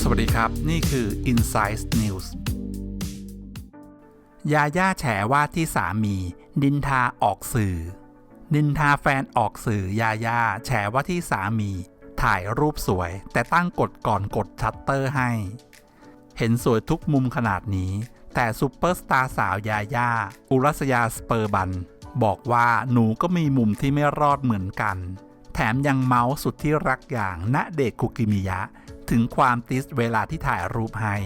สวัสดีครับ นี่คือ Insight News ยาย่าแฉว่าที่สามีนินทาออกสื่อนินทาแฟนออกสื่อยาย่าแฉว่าที่สามี ถ่ายรูปสวย แต่ตั้งกฎก่อนกดชัตเตอร์ให้ เห็นสวยทุกมุมขนาดนี้ แต่ซูเปอร์สตาร์สาวยาย่า อุรัสยาสเปอร์บัน บอกว่าหนูก็มีมุมที่ไม่รอดเหมือนกัน แถมยังเมาส์สุดที่รักอย่างณเดชคุกิมิยะ ถึงความติสเวลาที่ถ่ายรูปให้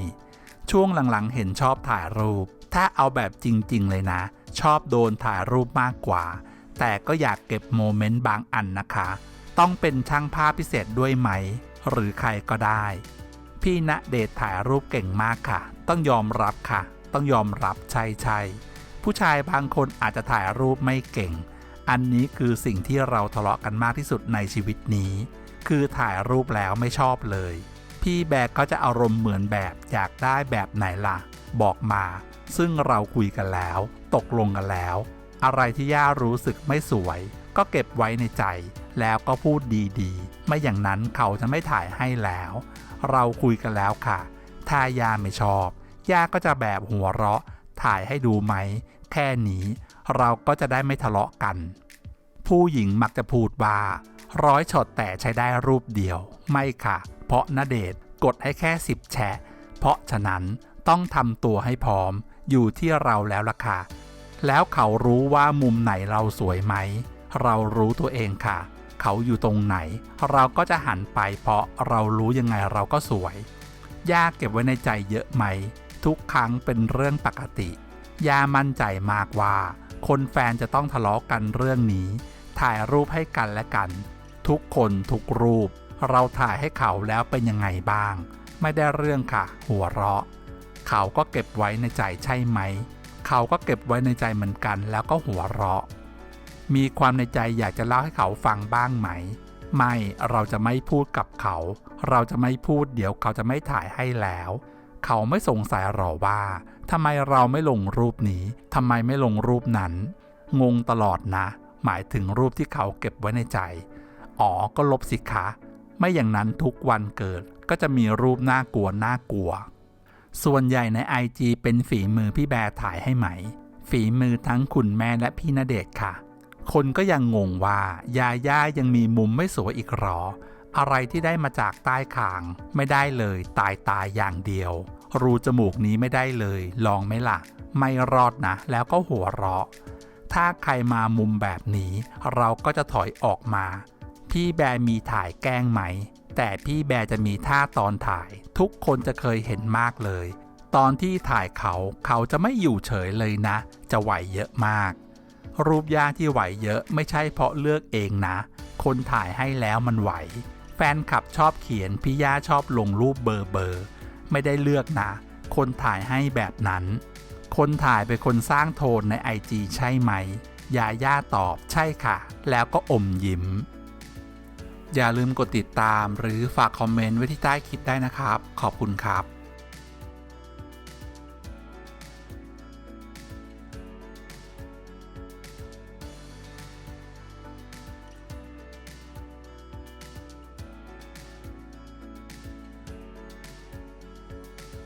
ช่วงหลังๆเห็นชอบถ่ายรูป ถ้าเอาแบบจริงๆเลยนะ ชอบโดนถ่ายรูปมากกว่า แต่ก็อยากเก็บโมเมนต์บางอันนะคะ ต้องเป็นช่างภาพพิเศษด้วยไหม หรือใครก็ได้ พี่ณเดชถ่ายรูปเก่งมากค่ะ ต้องยอมรับค่ะ ต้องยอมรับใช่ใช่ ผู้ชายบางคนอาจจะถ่ายรูปไม่เก่ง อันนี้คือสิ่งที่เราทะเลาะกันมากที่สุดในชีวิตนี้ คือถ่ายรูปแล้วไม่ชอบเลย พี่แบกก็จะอารมณ์เหมือนแบบอยากได้แบบไหนล่ะ บอกมา ซึ่งเราคุยกันแล้ว ตกลงกันแล้ว อะไรที่ย่ารู้สึกไม่สวย ก็เก็บไว้ในใจ แล้วก็พูดดีๆ ไม่อย่างนั้นเขาจะไม่ถ่ายให้แล้ว เราคุยกันแล้วค่ะ ถ้าย่าไม่ชอบย่าก็จะแบบหัวเราะถ่ายให้ดูไหม ค่นี้ เราก็จะได้ไม่ทะเลาะกัน ผู้หญิงมักจะพูดว่าร้อยช็อตแต่ใช้ได้รูปเดียว ไม่ค่ะ เพราะณเดชกดให้แค่10แชะ เพราะฉะนั้นต้องทำตัวให้พร้อม อยู่ที่เราแล้วล่ะค่ะ แล้วเขารู้ว่ามุมไหนเราสวยไหม เรารู้ตัวเองค่ะ เขาอยู่ตรงไหน เราก็จะหันไปเพราะเรารู้ยังไงเราก็สวย ยากเก็บไว้ในใจเยอะไหม ทุกครั้งเป็นเรื่องปกติ ย่ามั่นใจมากว่า คนแฟนจะต้องทะเลาะกันเรื่องนี้ ถ่ายรูปให้กันและกัน ทุกคนทุกรูป เราถ่ายให้เขาแล้วเป็นยังไงบ้าง ไม่ได้เรื่องค่ะ หัวเราะ เขาก็เก็บไว้ในใจใช่ไหม เขาก็เก็บไว้ในใจเหมือนกัน แล้วก็หัวเราะ มีความในใจอยากจะเล่าให้เขาฟังบ้างไหม ไม่เราจะไม่พูดกับเขา เราจะไม่พูดเดี๋ยวเขาจะไม่ถ่ายให้แล้ว เขาไม่สงสัยหรอว่าทำไมเราไม่ลงรูปนี้ทำไมไม่ลงรูปนั้น งงตลอดนะ หมายถึงรูปที่เขาเก็บไว้ในใจ อ๋อก็ลบสิคะ ไม่อย่างนั้นทุกวันเกิดก็จะมีรูปน่ากลัวน่ากลัว ส่วนใหญ่ใน IG เป็นฝีมือพี่แบร์ถ่ายให้ไหม ฝีมือทั้งคุณแม่และพี่ณเดชน์ค่ะ คนก็ยังงงว่ายาย่ายังมีมุมไม่สวยอีกหรอ อะไรที่ได้มาจากใต้คาง ไม่ได้เลย ตายตายอย่างเดียว รูจมูกนี้ไม่ได้เลย ลองไหมล่ะ ไม่รอดนะ แล้วก็หัวเราะ ถ้าใครมามุมแบบนี้ เราก็จะถอยออกมา พี่แบร์มีถ่ายแกล้งไหม แต่พี่แบร์จะมีท่าตอนถ่าย ทุกคนจะเคยเห็นมากเลย ตอนที่ถ่ายเขาเขาจะไม่อยู่เฉยเลยนะ จะไหวเยอะมาก รูปย่าที่ไหวเยอะไม่ใช่เพราะเลือกเองนะ คนถ่ายให้แล้วมันไหว แฟนคลับชอบเขียนพี่ย่าชอบลงรูปเบอร์เบอร์ไม่ได้เลือกนะ คนถ่ายให้แบบนั้น คนถ่ายเป็นคนสร้างโทนในไอจีใช่ไหม ยาย่าตอบใช่ค่ะ แล้วก็อมยิ้ม อย่าลืมกดติดตามหรือฝากคอมเมนต์ไว้ที่ใต้คลิปได้นะครับ ขอบคุณครับ